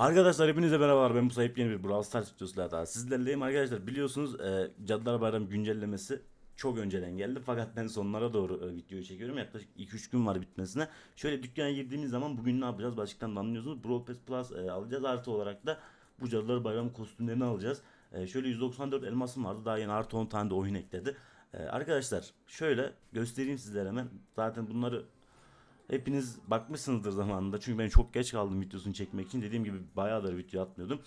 Arkadaşlar hepinize merhabalar ben Musa. Yeni bir Brawl Stars videosuyla daha sizlerleyim. Arkadaşlar biliyorsunuz e, Cadılar Bayramı güncellemesi çok önceden geldi. Fakat ben sonlara doğru e, videoyu çekiyorum. Yaklaşık 2-3 gün var bitmesine. Şöyle dükkana girdiğimiz zaman bugün ne yapacağız başlıktan da anlıyorsunuz. Brawl Pass Plus e, alacağız. Artı olarak da bu Cadılar Bayramı kostümlerini alacağız. E, şöyle 194 elmasım vardı. Daha yeni artı 10 tane de oyun ekledi. E, arkadaşlar şöyle göstereyim sizlere hemen. Zaten bunları Hepiniz bakmışsınızdır zamanında çünkü ben çok geç kaldım videosunu çekmek için. Dediğim gibi bayağıdır video atmıyordum.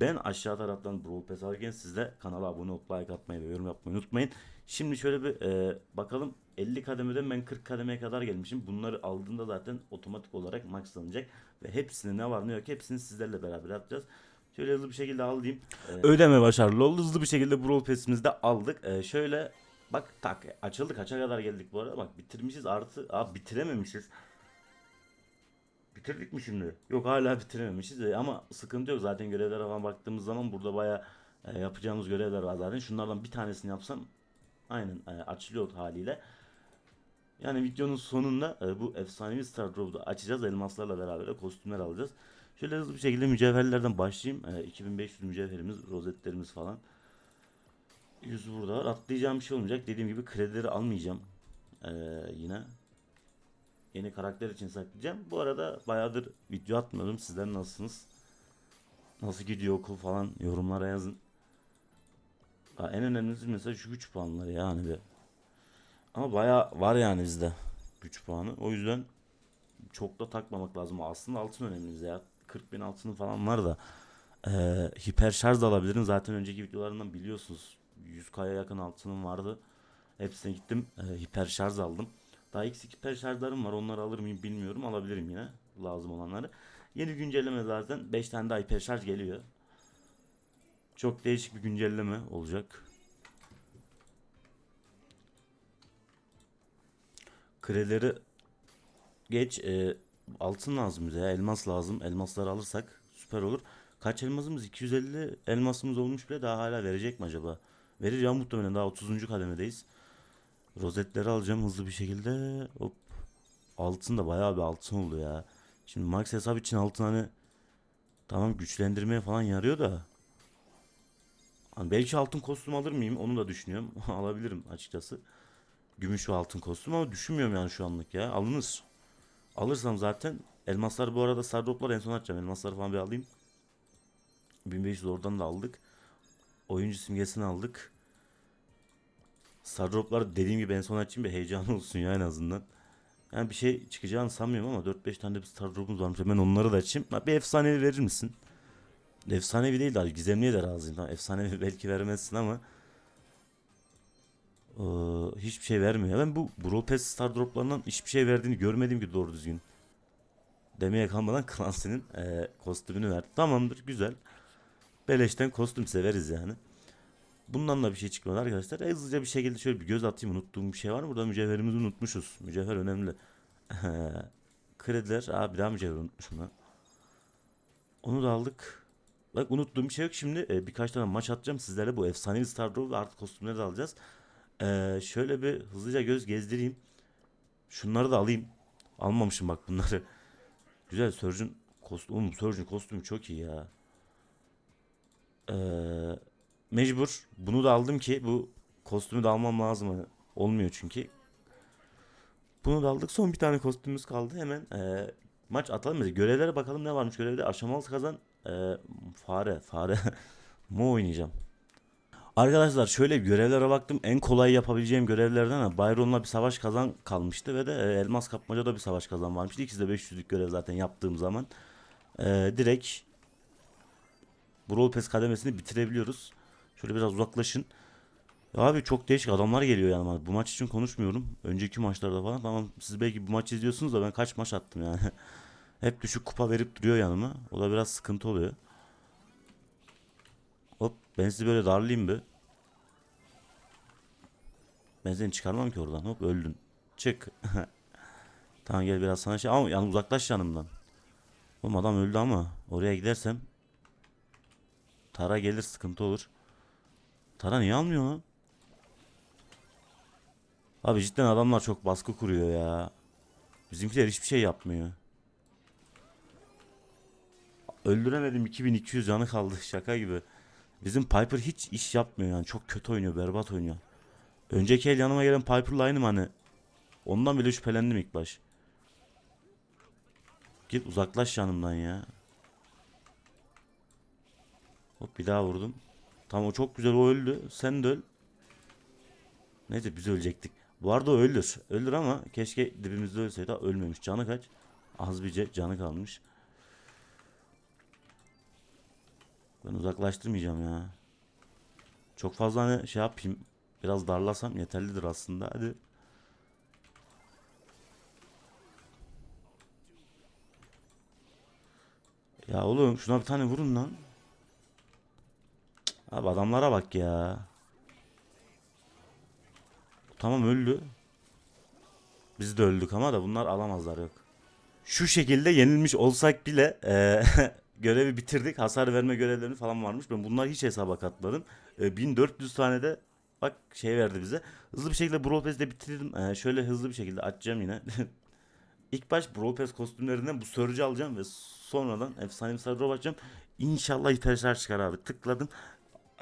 Ben aşağı taraftan Brawl Pass alırken siz de kanala abone olup like atmayı ve yorum yapmayı unutmayın. Şimdi şöyle bir e, bakalım 50 kademeden ben 40 kademeye kadar gelmişim. Bunları aldığında zaten otomatik olarak maxlanacak. Ve hepsini ne var ne yok hepsini sizlerle beraber yapacağız. Şöyle hızlı bir şekilde alayım. E, Ödeme başarılı oldu. Hızlı bir şekilde Brawl Pass'imizi de aldık. E, şöyle bak tak açıldı kaça kadar geldik bu arada. Bak bitirmişiz artı. Aa bitirememişiz. Bitirdik mi şimdi? Yok hala bitirememişiz de ama sıkıntı yok. Zaten görevlere falan baktığımız zaman burada baya yapacağımız görevler var zaten. Şunlardan bir tanesini yapsam aynen e, açılıyor haliyle. Yani videonun sonunda e, bu efsanevi Star Drop'u açacağız. Elmaslarla beraber de kostümler alacağız. Şöyle hızlı bir şekilde mücevherlerden başlayayım. E, 2500 mücevherimiz, rozetlerimiz falan. 100 burada var. Atlayacağım bir şey olmayacak. Dediğim gibi kredileri almayacağım. E, yine yeni karakter için saklayacağım. Bu arada bayağıdır video atmıyordum. Sizler nasılsınız? Nasıl gidiyor okul falan yorumlara yazın. Ha, en önemlisi mesela şu güç puanları yani bir. Ama bayağı var yani bizde güç puanı. O yüzden çok da takmamak lazım. Aslında altın önemli bize ya. 40 bin altını falan var da. Ee, hiper şarj da alabilirim. Zaten önceki videolarından biliyorsunuz. 100k'ya yakın altınım vardı. Hepsine gittim. E, hiper şarj aldım. Daha eksik hiper şarjlarım var. Onları alır mıyım bilmiyorum. Alabilirim yine. Lazım olanları. Yeni güncelleme zaten 5 tane daha hiper şarj geliyor. Çok değişik bir güncelleme olacak. Kredileri geç. E, altın lazım bize. Elmas lazım. Elmasları alırsak süper olur. Kaç elmasımız? 250 elmasımız olmuş bile daha hala verecek mi acaba? Verir ya muhtemelen daha 30. kademedeyiz. Rozetleri alacağım hızlı bir şekilde. Hop. Altın da bayağı bir altın oldu ya. Şimdi max hesap için altın hani tamam güçlendirmeye falan yarıyor da. Hani belki altın kostüm alır mıyım onu da düşünüyorum. Alabilirim açıkçası. Gümüş ve altın kostüm ama düşünmüyorum yani şu anlık ya. Alınır. Alırsam zaten elmaslar bu arada sardroplar en son açacağım. Elmasları falan bir alayım. 1500 oradan da aldık. Oyuncu simgesini aldık. Stardroplar dediğim gibi en son açayım bir heyecan olsun ya en azından. Yani bir şey çıkacağını sanmıyorum ama 4-5 tane de bir Stardrop'umuz varmış. Hemen onları da açayım. Ha, Bir efsanevi verir misin? Efsanevi değil de gizemliye de razıyım. Tamam, efsanevi belki vermezsin ama ee, hiçbir şey vermiyor. Ben bu Brawl Pass Stardrop'larından hiçbir şey verdiğini görmedim ki doğru düzgün. Demeye kalmadan Clancy'nin e, kostümünü verdi. Tamamdır güzel. Beleşten kostüm severiz yani. Bundan da bir şey çıkmadı arkadaşlar. E, hızlıca bir şekilde şöyle bir göz atayım. Unuttuğum bir şey var mı? Burada mücevherimizi unutmuşuz. Mücevher önemli. Krediler. Aa bir daha mücevher unutmuşum lan. Onu da aldık. Bak unuttuğum bir şey yok. Şimdi e, birkaç tane maç atacağım sizlere. Bu efsanevi Star Drop'u ve artık kostümleri de alacağız. E, şöyle bir hızlıca göz gezdireyim. Şunları da alayım. Almamışım bak bunları. Güzel Surgeon kostüm. Oğlum Surgeon kostümü çok iyi ya. Eee mecbur bunu da aldım ki bu kostümü de almam lazım. Olmuyor çünkü. Bunu da aldık. Son bir tane kostümümüz kaldı. Hemen e, maç atalım. Mesela görevlere bakalım ne varmış görevde. Aşamalı kazan e, fare. Fare. Mu oynayacağım. Arkadaşlar şöyle görevlere baktım. En kolay yapabileceğim görevlerden ha, Byron'la bir savaş kazan kalmıştı ve de e, elmas kapmacada bir savaş kazan varmıştı. İkisi de 500'lük görev zaten yaptığım zaman. E, direkt Brawl Pass kademesini bitirebiliyoruz. Şöyle biraz uzaklaşın. Abi çok değişik adamlar geliyor yanıma. Bu maç için konuşmuyorum. Önceki maçlarda falan. Tamam siz belki bu maçı izliyorsunuz da ben kaç maç attım yani. Hep düşük kupa verip duruyor yanıma. O da biraz sıkıntı oluyor. Hop ben sizi böyle darlayayım bir. Ben seni çıkarmam ki oradan. Hop öldün. Çık. tamam gel biraz sana şey ama yani uzaklaş yanımdan. Oğlum adam öldü ama oraya gidersem Tara gelir sıkıntı olur. Tara niye almıyor lan? Abi cidden adamlar çok baskı kuruyor ya. Bizimkiler hiçbir şey yapmıyor. öldüremedim 2200 canı kaldı şaka gibi. Bizim Piper hiç iş yapmıyor yani çok kötü oynuyor berbat oynuyor. Önceki el yanıma gelen Piper'la aynı hani? Ondan bile şüphelendim ilk baş. Git uzaklaş yanımdan ya. Hop bir daha vurdum. Tamam o çok güzel o öldü. Sen de öl. Neyse biz ölecektik. Bu arada o ölür. Ölür ama keşke dibimizde ölseydi. Ölmemiş. Canı kaç? Az bir ce- canı kalmış. Ben uzaklaştırmayacağım ya. Çok fazla hani şey yapayım. Biraz darlasam yeterlidir aslında. Hadi. Ya oğlum şuna bir tane vurun lan. Abi adamlara bak ya. Tamam öldü. Biz de öldük ama da bunlar alamazlar yok. Şu şekilde yenilmiş olsak bile eee, görevi bitirdik. Hasar verme görevleri falan varmış. Ben bunlar hiç hesaba katmadım. E, 1400 tane de bak şey verdi bize. Hızlı bir şekilde Brawl Pass'i de bitirdim. E, şöyle hızlı bir şekilde açacağım yine. İlk baş Brawl Pass kostümlerinden bu Surge'ı alacağım ve sonradan efsane bir Drop açacağım. İnşallah hiper çıkar abi. Tıkladım.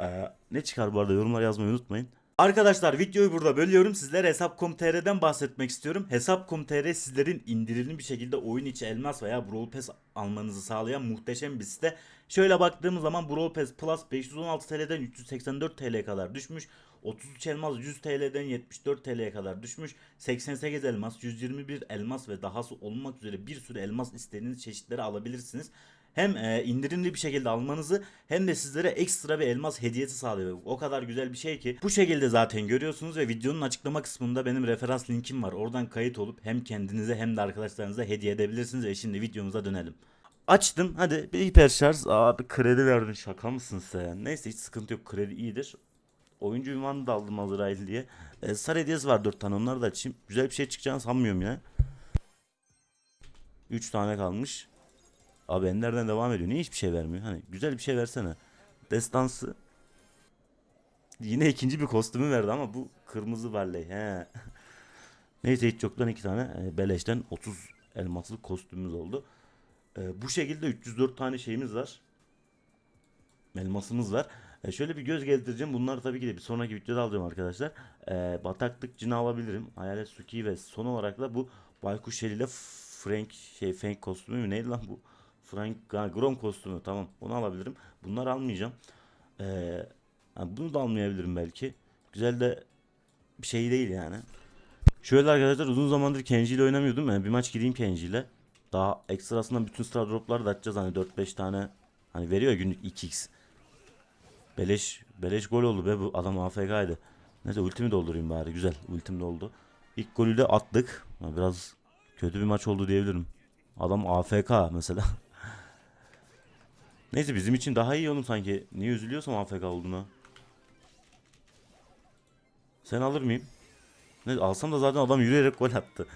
Ee, ne çıkar bu arada yorumlar yazmayı unutmayın. Arkadaşlar videoyu burada bölüyorum. Sizlere Hesap.com.tr'den bahsetmek istiyorum. Hesap.com.tr sizlerin indirimli bir şekilde oyun içi elmas veya Brawl Pass almanızı sağlayan muhteşem bir site. Şöyle baktığımız zaman Brawl Pass Plus 516 TL'den 384 TL'ye kadar düşmüş. 33 elmas 100 TL'den 74 TL'ye kadar düşmüş. 88 elmas, 121 elmas ve dahası olmak üzere bir sürü elmas istediğiniz çeşitleri alabilirsiniz. Hem e, indirimli bir şekilde almanızı hem de sizlere ekstra bir elmas hediyesi sağlıyor. O kadar güzel bir şey ki. Bu şekilde zaten görüyorsunuz ve videonun açıklama kısmında benim referans linkim var. Oradan kayıt olup hem kendinize hem de arkadaşlarınıza hediye edebilirsiniz ve şimdi videomuza dönelim. Açtım hadi bir hiper şarj. Abi kredi verdin şaka mısın sen? Neyse hiç sıkıntı yok kredi iyidir. Oyuncu ünvanı da aldım Azrail diye. E, sarı hediyesi var 4 tane onları da açayım. Güzel bir şey çıkacağını sanmıyorum ya. 3 tane kalmış. Abi Ender'den devam ediyor. Niye hiçbir şey vermiyor? Hani güzel bir şey versene. Destansı. Yine ikinci bir kostümü verdi ama bu kırmızı varley. He. Neyse hiç yoktan iki tane e, beleşten 30 elmaslık kostümümüz oldu. E, bu şekilde 304 tane şeyimiz var. Elmasımız var. E, şöyle bir göz gezdireceğim. Bunları tabii ki de bir sonraki videoda alacağım arkadaşlar. E, bataklık cini alabilirim. Hayalet Suki ve son olarak da bu Baykuş Shell ile Frank şey Frank kostümü mü neydi lan bu? Frank Grom kostümü tamam onu alabilirim. Bunları almayacağım. Ee, ha, bunu da almayabilirim belki. Güzel de bir şey değil yani. Şöyle arkadaşlar uzun zamandır Kenji ile oynamıyordum. Yani bir maç gireyim Kenji ile. Daha ekstrasından bütün star dropları da açacağız hani 4-5 tane. Hani veriyor günlük 2x. Beleş beleş gol oldu be bu adam AFK'ydı. Neyse ultimi doldurayım bari güzel ultim doldu. İlk golü de attık. Biraz kötü bir maç oldu diyebilirim. Adam AFK mesela. Neyse bizim için daha iyi oğlum sanki. Niye üzülüyorsam AFK olduğuna. Sen alır mıyım? Ne alsam da zaten adam yürüyerek gol attı.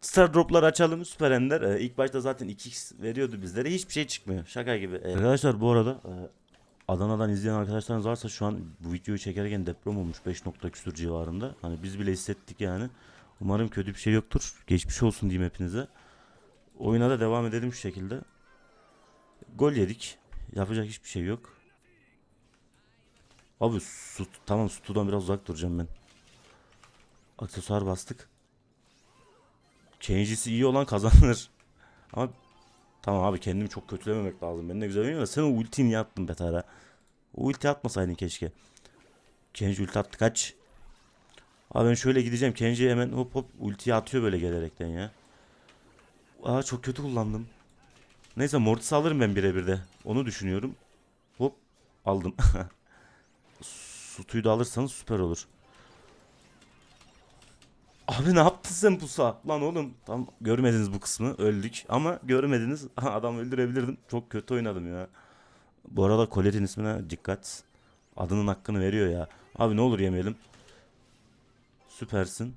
Star droplar açalım Süper Ender. Ee, ilk başta zaten 2x veriyordu bizlere. Hiçbir şey çıkmıyor. Şaka gibi. Ee, arkadaşlar bu arada e, Adana'dan izleyen arkadaşlarınız varsa şu an bu videoyu çekerken deprem olmuş 5 nokta küsur civarında. Hani biz bile hissettik yani. Umarım kötü bir şey yoktur. Geçmiş olsun diyeyim hepinize. Oyuna da devam edelim şu şekilde. Gol yedik. Yapacak hiçbir şey yok. Abi su, tamam sudan biraz uzak duracağım ben. Aksesuar bastık. Change'isi iyi olan kazanır. Ama tamam abi kendimi çok kötülememek lazım. Ben de güzel oynuyorum da sen o ultiyi niye attın Betara? O ulti atmasaydın keşke. Kenji ulti attı kaç. Abi ben şöyle gideceğim. Kenji hemen hop hop ultiyi atıyor böyle gelerekten ya. Aa çok kötü kullandım. Neyse Mortis alırım ben birebir de. Onu düşünüyorum. Hop aldım. Sutuyu da alırsanız süper olur. Abi ne yaptın sen pusa? Lan oğlum tam görmediniz bu kısmı öldük ama görmediniz adam öldürebilirdim. Çok kötü oynadım ya. Bu arada Colette'in ismine dikkat. Adının hakkını veriyor ya. Abi ne olur yemeyelim. Süpersin.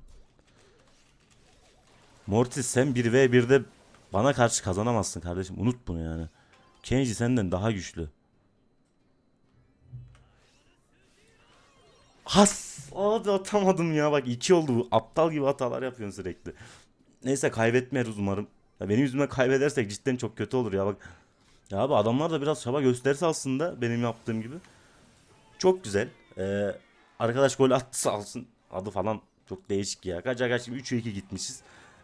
Mortis sen 1v1'de bana karşı kazanamazsın kardeşim. Unut bunu yani. Kenji senden daha güçlü. Has abi atamadım ya bak 2 oldu bu. Aptal gibi hatalar yapıyorsun sürekli. Neyse kaybetmeyiz umarım. Ya benim yüzümden kaybedersek cidden çok kötü olur ya bak. Ya abi adamlar da biraz çaba gösterse aslında benim yaptığım gibi. Çok güzel. Ee, arkadaş gol attı sağ olsun. Adı falan çok değişik ya. Kaç kaç gibi 3'e 2 gitmişiz.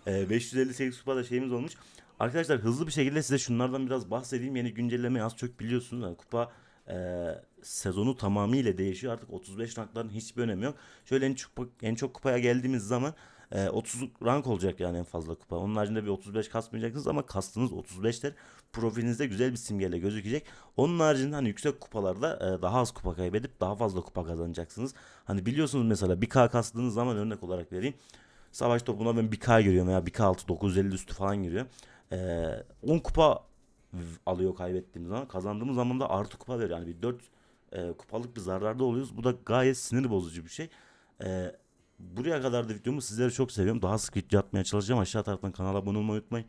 Ee, 558 kupada şeyimiz olmuş. Arkadaşlar hızlı bir şekilde size şunlardan biraz bahsedeyim. Yeni güncellemeyi az çok biliyorsunuz. Yani kupa e, sezonu tamamıyla değişiyor. Artık 35 rankların hiçbir önemi yok. Şöyle en çok, en çok kupaya geldiğimiz zaman e, 30 rank olacak yani en fazla kupa. Onun haricinde bir 35 kasmayacaksınız ama kastınız 35'ler. Profilinizde güzel bir simgeyle gözükecek. Onun haricinde hani yüksek kupalarda e, daha az kupa kaybedip daha fazla kupa kazanacaksınız. Hani biliyorsunuz mesela 1K kastığınız zaman örnek olarak vereyim. Savaş topuna ben 1K giriyorum veya 1K altı 950 üstü falan giriyor. E, 10 kupa alıyor kaybettiğimiz zaman. Kazandığımız zaman da artı kupa veriyor. Yani bir 4 e, kupalık bir zararda oluyoruz. Bu da gayet sinir bozucu bir şey. E, buraya kadar da videomu sizleri çok seviyorum. Daha sık video atmaya çalışacağım. Aşağı taraftan kanala abone olmayı unutmayın.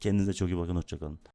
Kendinize çok iyi bakın. Hoşçakalın.